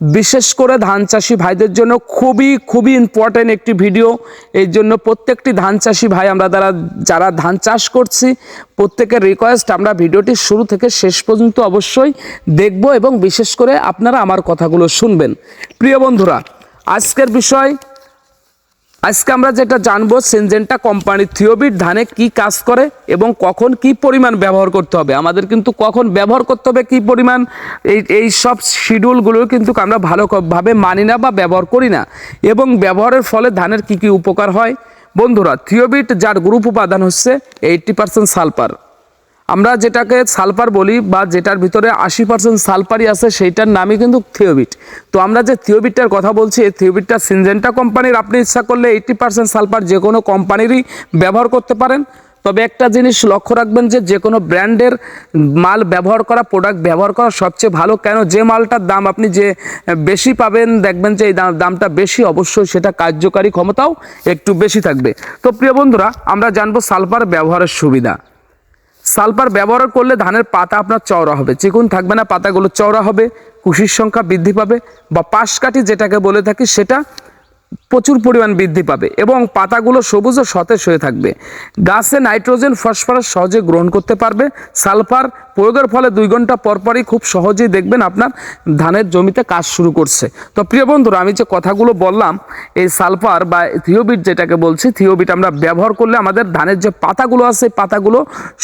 বিশেষ করে ধান চাষি ভাইদের জন্য খুবই খুবই ইম্পর্টেন্ট একটি ভিডিও এর জন্য প্রত্যেকটি ধান চাষি ভাই আমরা যারা যারা ধান চাষ করছি, প্রত্যেকের রিকোয়েস্ট আমরা ভিডিওটি শুরু থেকে শেষ পর্যন্ত অবশ্যই দেখব এবং বিশেষ করে আপনারা আমার কথাগুলো শুনবেন। প্রিয় বন্ধুরা, আজকের বিষয় আজকে আমরা যেটা জানব, সেনজেনটা কোম্পানি থিওবিট ধানে কি কাজ করে এবং কখন কি পরিমাণ ব্যবহার করতে হবে। আমাদের কিন্তু কখন ব্যবহার করতে হবে, কি পরিমাণ এই এই সব শিডিউলগুলো কিন্তু আমরা ভালোভাবে মানি না বা ব্যবহার করি না। এবং ব্যবহারের ফলে ধানের কি কি উপকার হয়? বন্ধুরা, থিওবিট যার গ্রুপ উপাদান হচ্ছে এইটটি পার্সেন্ট সালফার আমরা যেটাকে সালফার বলি বা যেটার ভিতরে আশি পার্সেন্ট সালফারই আছে, সেইটার নামই কিন্তু থিওবিট। তো আমরা যে থিওবিটটার কথা বলছি, এই থিওবিটটা সিনজেন্টা কোম্পানির, আপনি ইচ্ছা করলে এইটটি পার্সেন্ট সালফার যে কোনো কোম্পানিরই ব্যবহার করতে পারেন। তবে একটা জিনিস লক্ষ্য রাখবেন যে যে কোনো ব্র্যান্ডের মাল ব্যবহার করা প্রোডাক্ট ব্যবহার করা সবচেয়ে ভালো, কেন যে মালটার দাম আপনি যে বেশি পাবেন, দেখবেন যে এই দাম- দামটা বেশি, অবশ্যই সেটা কার্যকারী ক্ষমতাও একটু বেশি থাকবে। তো প্রিয় বন্ধুরা, আমরা জানব সালফার ব্যবহারের সুবিধা। সালফার ব্যবহার করলে ধানের পাতা আপনার চওড়া হবে। চিকুন থাকবে না, পাতাগুলো চওড়া হবে, কুশির সংখ্যা বৃদ্ধি পাবে বা পাশকাঠি যেটাকে বলে থাকি সেটা প্রচুর পরিমাণ বৃদ্ধি পাবে এবং পাতাগুলো সবুজ ও সতেজ হয়ে থাকবে। গাছে নাইট্রোজেন, ফসফরাস সহজে গ্রহণ করতে পারবে। সালফার প্রয়োগের ফলে দুই ঘণ্টা পরপরই খুব সহজেই দেখবেন আপনার ধানের জমিতে কাজ শুরু করছে। তো প্রিয় বন্ধুরা, আমি যে কথাগুলো বললাম, এই সালফার বা থিওবিট যেটাকে বলছি, থিওবিট আমরা ব্যবহার করলে আমাদের ধানের যে পাতাগুলো আছে পাতাগুলো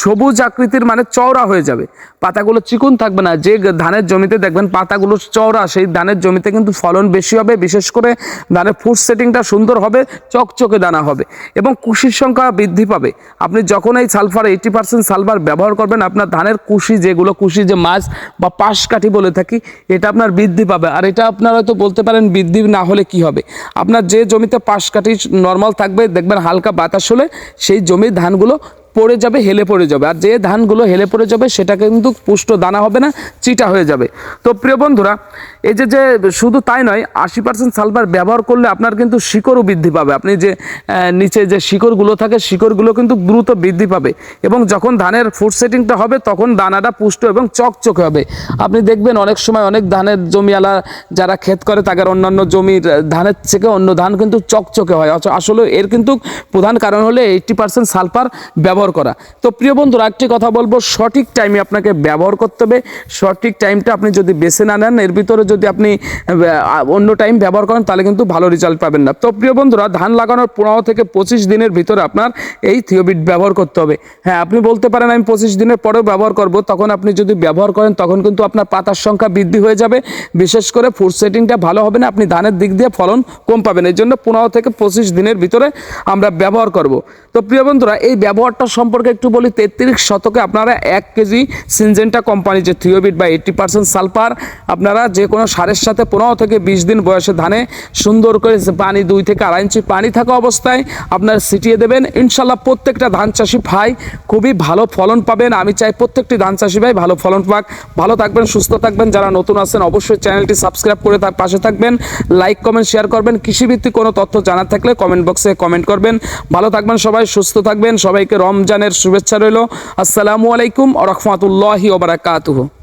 সবুজ আকৃতির মানে চওড়া হয়ে যাবে। পাতাগুলো চিকুন থাকবে না, যে ধানের জমিতে দেখবেন পাতাগুলো চওড়া, সেই ধানের জমিতে কিন্তু ফলন বেশি হবে, বিশেষ করে ধানের ফুড সেটিংটা সুন্দর হবে, চকচকে দানা হবে এবং কুশির সংখ্যা বৃদ্ধি পাবে। আপনি যখন এই সালফার এইটি পার্সেন্ট সালফার ব্যবহার করবেন, আপনার ধানের কুশি যেগুলো, কুশি যে মাছ বা পাশ কাঠি বলে থাকি, এটা আপনার বৃদ্ধি পাবে। আর এটা আপনারা হয়তো বলতে পারেন, বৃদ্ধি না হলে কি হবে? আপনার যে জমিতে পাশ কাঠি নর্মাল থাকবে, দেখবেন হালকা বাতাস হলে সেই জমির ধানগুলো পড়ে যাবে, হেলে পড়ে যাবে। আর যে ধানগুলো হেলে পড়ে যাবে, সেটা কিন্তু পুষ্ট দানা হবে না, চিটা হয়ে যাবে। তো প্রিয় বন্ধুরা এই যে যে শুধু তাই নয়, আশি পার্সেন্ট সালফার ব্যবহার করলে আপনার কিন্তু শিকড়ও বৃদ্ধি পাবে। আপনি যে নিচে যে শিকড়গুলো থাকে, শিকড়গুলো কিন্তু দ্রুত বৃদ্ধি পাবে এবং যখন ধানের ফুড সেটিংটা হবে, তখন দানাটা পুষ্ট এবং চকচকে হবে। আপনি দেখবেন অনেক সময় অনেক ধানের জমিওয়ালা যারা ক্ষেত করে, তাদের অন্যান্য জমির ধানের থেকে অন্য ধান কিন্তু চকচকে হয়। আসলে এর কিন্তু প্রধান কারণ হলে এইটটি পার্সেন্ট সালফার ব্যবহার করা। তো প্রিয় বন্ধুরা, একটি কথা বলব, সঠিক টাইমে আপনাকে ব্যবহার করতে হবে। সঠিক টাইমটা আপনি যদি বেছে না নেন, এর ভিতরে যদি আপনি অন্য টাইম ব্যবহার করেন, তাহলে কিন্তু ভালো রেজাল্ট পাবেন না। তো প্রিয় বন্ধুরা, ধান লাগানোর পনেরো থেকে পঁচিশ দিনের ভিতরে আপনার এই থিওবিট ব্যবহার করতে হবে। হ্যাঁ আপনি বলতে পারেন, আমি পঁচিশ দিনের পরেও ব্যবহার করব, তখন আপনি যদি ব্যবহার করেন, তখন কিন্তু আপনার পাতার সংখ্যা বৃদ্ধি হয়ে যাবে। বিশেষ করে ফুড সেটিংটা ভালো হবে না, আপনি ধানের দিক দিয়ে ফলন কম পাবেন। এই জন্য পনেরো থেকে পঁচিশ দিনের ভিতরে আমরা ব্যবহার করব। তো প্রিয় বন্ধুরা, এই ব্যবহারটা সম্পর্কে একটু বলি, তেত্রিশ শতকে আপনারা এক কেজি সিনজেন্টা কোম্পানি যে থিওবিট বা এইটটি পার্সেন্ট সালফার আপনারা যে কোনো সারের সাথে পনেরো থেকে বিশ দিন বয়সে ধানে সুন্দর করে পানি দুই থেকে আড়াই ইঞ্চি পানি থাকা অবস্থায় আপনার ছিটিয়ে দেবেন। ইনশাল্লাহ প্রত্যেকটা ধান চাষি ভাই খুবই ভালো ফলন পাবেন। আমি চাই প্রত্যেকটি ধান চাষি ভাই ভালো ফলন পাক। ভালো থাকবেন, সুস্থ থাকবেন। যারা নতুন আছেন অবশ্যই চ্যানেলটি সাবস্ক্রাইব করে তার পাশে থাকবেন। লাইক, কমেন্ট, শেয়ার করবেন। কৃষিভিত্তিক কোনো তথ্য জানার থাকলে কমেন্ট বক্সে কমেন্ট করবেন। ভালো থাকবেন সবাই, সুস্থ থাকবেন। সবাইকে রমজানের শুভেচ্ছা রইল। আসসালামু আলাইকুম রহমতুল্লাহি ওবরাকাতুহু